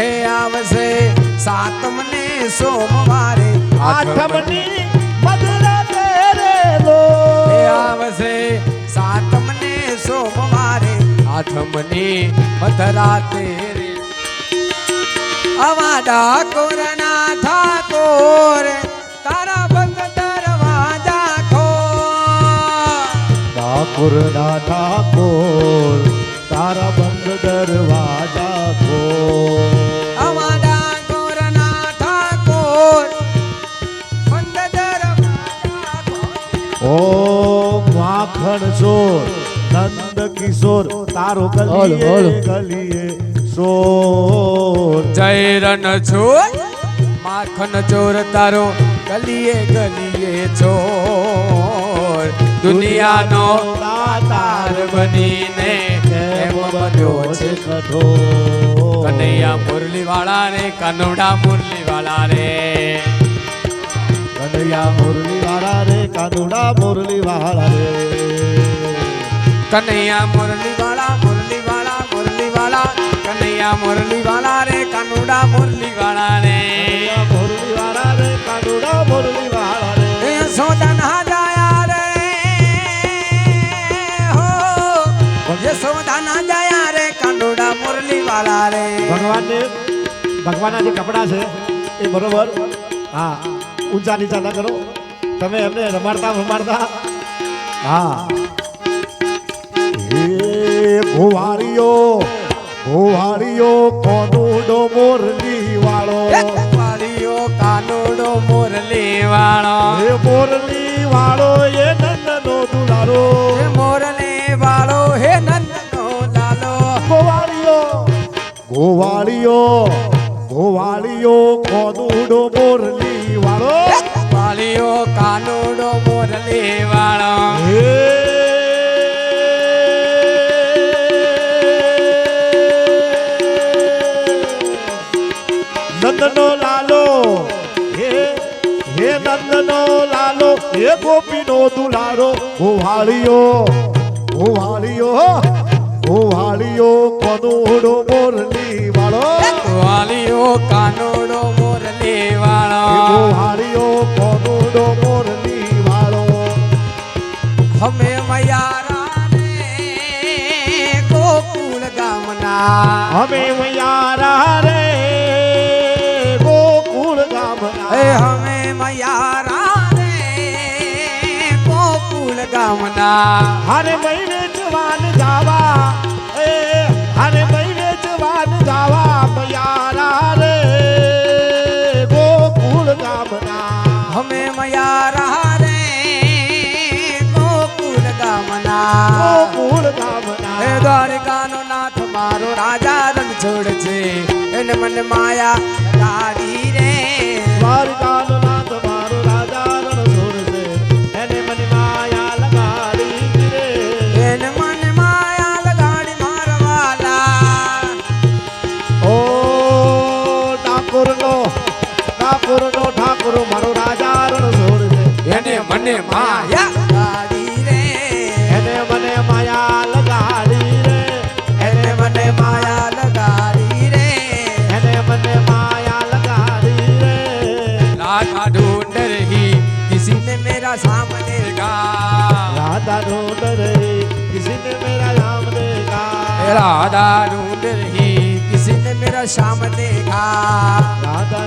है आवसे। सातम ने सोमवारे। आठम ने बदला तेरे दो। आवसे। सातम ने सोमवारे। आठम ने बदला तेरे अवादा कोरना था कोर तारा बंद दरवाज़ा को ठाकुर ना ठाकुर। ઓ માખણ ચોર નંદ કિશોર તારો ગલીએ ગલીએ સોર જય રણ છોર માખણ ચોર તારો ગલીએ ગલીએ ચોર. દુનિયાનો તાર બનીને એમ બન્યો છે કઠોર. કનૈયા મુરલી વાળા રે કનોડા મુરલી વાળા રે. કનૈયા મુરલી વાળા રે કાનુડા મુરલી વાળા રે. કનૈયા મુરલી વાળા મુરલી વાળા મુરલી વાળા કનૈયા મુરલી વાળા રે કાનુડા મુરલી વાળા રે. મુરલી વાળા રે કાનુડા મુરલી વાળા રે. જાયા રે. હો યશોદાના જાયા રે કાનુડા મુરલી વાળા રે. ભગવાનને ભગવાનના જે કપડા છે એ બરોબર. હા. ઊંચા નીચા ના કરો. તમે એમને રમાડતા રમાડતા હા. હે ભુવારીઓ ભુવારીઓ કોનુડો મોરલી વાળો. ભુવારીઓ કાનુડો મુરલી વાળો. હે મોરલી વાળો એ નંદનો દુલારો હે મોરલી વાળો હે નંદનો લાલો. ગોવાળીઓ ગોવાળીઓ ગોવાળીઓ કોનુડો મોરલી વાળો. વાળીઓ કાનુડો મોરલી વાળો. નંદનો લાલો હે હે નંદનો લાલો હે ગોપીનો દુલારો ગોવાળીઓ ગોવાળીઓ ગોવાળીઓ કોનુડો મોરલી વાળો. વાળીઓ કાનુડો અમે મયારા રે ગોકુળ ગામના. અમે મયારા રે ગોકુળ ગામના અમે મયારા રે ગોકુળ ગામના. હરે મહિને જવાન જાવા હારે ગામના ગોકુળ એ ગામના દ્વારકાનો નાથ મારો રાજા રણ છોડ છે. એને મને માયા લાડી રે. દ્વારકાનો નાથ મારો રાજા રણ છોડશે એને મને માયા લગાડી રે. એને મને માયા લગાડી મારવાલા. ઓ ઠાકોરનો ઠાકોરનો ઠાકોર મારો રાજા રણ છોડશે એને મને માયા ढूंढ रही किसी ने मेरा राम देखा राधा ढूंढ रही किसी ने मेरा श्याम देखा राधा